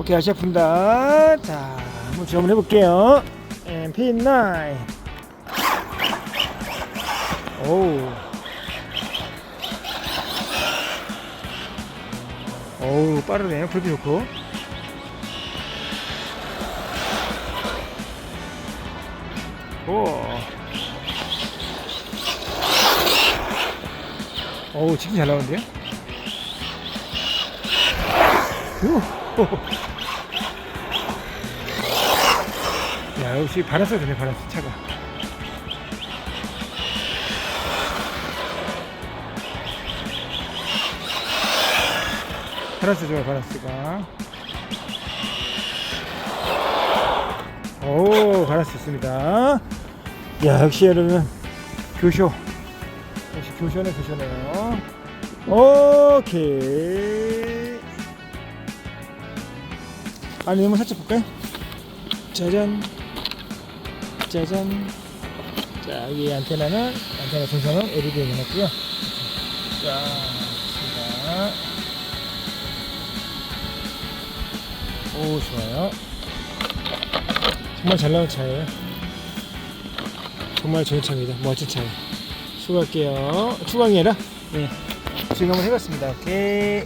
오케이 아시아 푼다. 자 한번 주문 해 볼게요. MP9 오우. 오우 빠르네요 불빛 좋고. 오 어우 치킨 잘 나오는데요? 우. 야 역시 바란스가 되네 바란스 차가. 바란스 좋아요 바란스가. 오 바란스 있습니다. 야 역시 여러분 교쇼. 역시 교쇼네 교쇼네요. 오케이 안에 한번 살짝 볼까요? 짜잔. 짜잔. 자 여기 안테나는 안테나 중성은 LED에 넣었고요. 자 좋습니다. 오 좋아요. 정말 잘 나온 차예요. 정말 좋은 차입니다. 멋진 차예요. 수고할게요. 추방이 아니라? 네 지금 한번 해봤습니다. 오케이